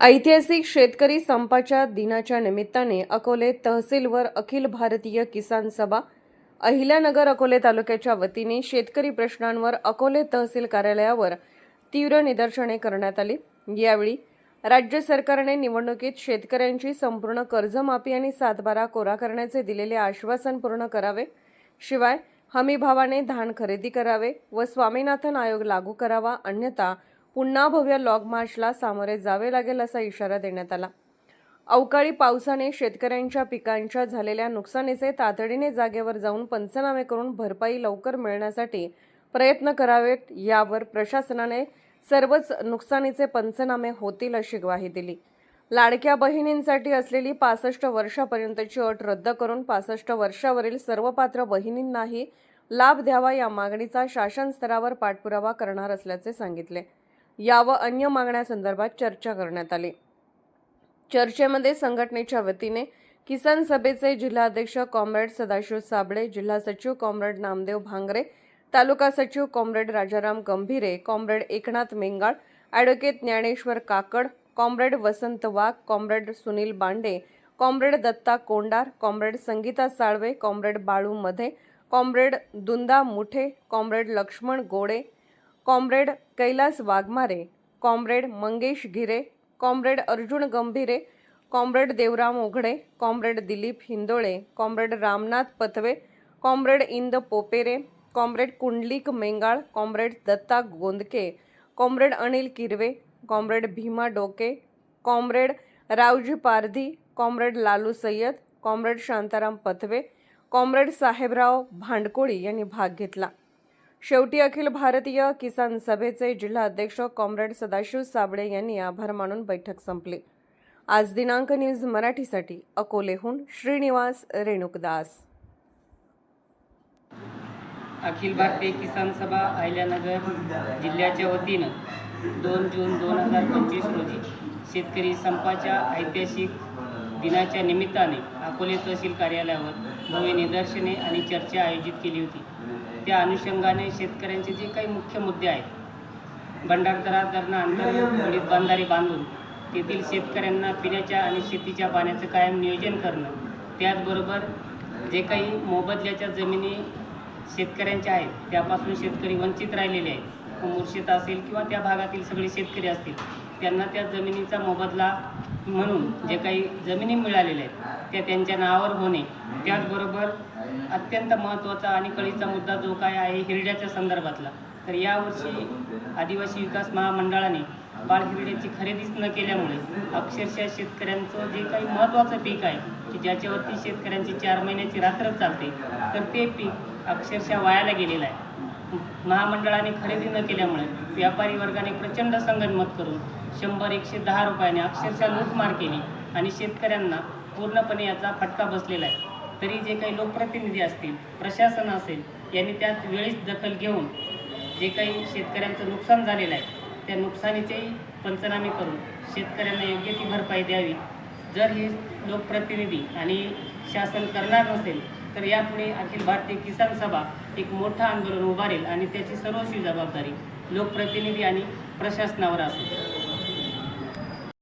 ऐतिहासिक शेतकरी संपाच्या दिनाच्या निमित्ताने अकोले तहसीलवर अखिल भारतीय किसान सभा. अहिल्यानगर अकोले तालुक्याच्या वतीने शेतकरी प्रश्नांवर अकोले तहसील कार्यालयावर तीव्र निदर्शने करण्यात आली. यावेळी राज्य सरकारने निवडणुकीत शेतकऱ्यांची संपूर्ण कर्जमाफी आणि सातबारा कोरा करण्याचे दिलेले आश्वासन पूर्ण करावे. शिवाय हमीभावाने धान खरेदी करावे व स्वामीनाथन आयोग लागू करावा अन्यथा पुन्हा भव्य लॉग मार्चला सामोरे जावे लागेल असा इशारा देण्यात आला. अवकाळी पावसाने शेतकऱ्यांच्या पिकांच्या झालेल्या नुकसानीचे तातडीने जागेवर जाऊन पंचनामे करून भरपाई लवकर मिळण्यासाठी प्रयत्न करावेत यावर प्रशासनाने सर्वच नुकसानीचे पंचनामे होतील अशी ग्वाही दिली. लाडक्या बहिणींसाठी असलेली पासष्ट वर्षापर्यंतची अट रद्द करून पासष्ट वर्षावरील सर्व पात्र बहिणींनाही लाभ द्यावा या मागणीचा शासन स्तरावर पाठपुरावा करणार असल्याचे सांगितले. या व अन्य मागण्यासंदर्भात चर्चा करण्यात आली. चर्चेमध्ये संघटनेच्या वतीने किसान सभेचे जिल्हाध्यक्ष कॉम्रेड सदाशिव साबळे जिल्हा सचिव कॉम्रेड नामदेव भांगरे तालुका सचिव comrade Rajaram Gambhire comrade Eknath Mengal advocate Dnyaneshwar Kakad comrade Vasant Wagh comrade Sunil Bande comrade Datta Kondar comrade Sangita Salve comrade Balu Madhe comrade Dunda Muthe comrade Laxman Gode comrade Kailas Waghmare comrade Mangesh Gire comrade Arjun Gambhire comrade Devram Oghade comrade Dilip Hindole comrade Ramnath Pathve comrade इंद Popere comrade Kundlik Mengal comrade Datta Gondke comrade Anil Kirve comrade Bhima Doke comrade Raoji Pardhi comrade Lalu Sayyad comrade Shantaram Pathve comrade Sahebrao Bhandkoli यांनी भाग घेतला. शेवटी अखिल भारतीय किसान सभेचे जिल्हा अध्यक्ष comrade Sadashiv Sable यांनी आभार मानून बैठक संपली. आज दिनांक न्यूज मराठीसाठी अकोलेहून श्रीनिवास रेणुकदास. अखिल भारतीय किसान सभा अहिल्यानगर जिल्ह्याच्या वतीनं दोन जून दोन हजार पंचवीस रोजी शेतकरी संपाच्या ऐतिहासिक दिनाच्या निमित्ताने अकोले तहसील कार्यालयावर भव्य निदर्शने आणि चर्चा आयोजित केली होती. त्या अनुषंगाने शेतकऱ्यांचे जे काही मुख्य मुद्दे आहेत भंडारदरा धरणं अंतर्गत बांधारे बांधून तेथील शेतकऱ्यांना पिण्याच्या आणि शेतीच्या पाण्याचं कायम नियोजन करणं त्याचबरोबर जे काही मोबदल्याच्या जमिनी शेतकऱ्यांच्या आहेत त्यापासून शेतकरी वंचित राहिलेले आहेत मुर्शिद असेल किंवा त्या भागातील सगळे शेतकरी असतील त्यांना त्या जमिनीचा मोबदला म्हणून जे काही जमिनी मिळालेल्या आहेत त्या त्यांच्या नावावर होणे त्याचबरोबर अत्यंत महत्त्वाचा आणि कळीचा मुद्दा जो काय आहे हिरड्याच्या संदर्भातला. तर यावर्षी आदिवासी विकास महामंडळाने बाळ हिरड्याची खरेदीच न केल्यामुळे अक्षरशः शेतकऱ्यांचं जे काही महत्त्वाचं पीक आहे की ज्याच्यावरती शेतकऱ्यांची चार महिन्याची रात्र चालते तर ते पीक अक्षरशः वायाला गेलेलं आहे. महामंडळाने खरेदी न केल्यामुळे व्यापारी वर्गाने प्रचंड संगनमत करून शंभर एकशे दहा रुपयाने अक्षरशः लूटमार केली आणि शेतकऱ्यांना पूर्णपणे याचा फटका बसलेला आहे. तरी जे काही लोकप्रतिनिधी असतील प्रशासन असेल यांनी त्यात वेळीच दखल घेऊन जे काही शेतकऱ्यांचं नुकसान झालेलं आहे त्या नुकसानीचेही पंचनामे करून शेतकऱ्यांना योग्य ती भरपाई द्यावी. जर हे लोकप्रतिनिधी आणि शासन करणार नसेल तर यापुढे अखिल भारतीय किसान सभा एक मोठं आंदोलन उभारेल आणि त्याची सर्वस्वी जबाबदारी लोकप्रतिनिधी आणि प्रशासनावर असेल.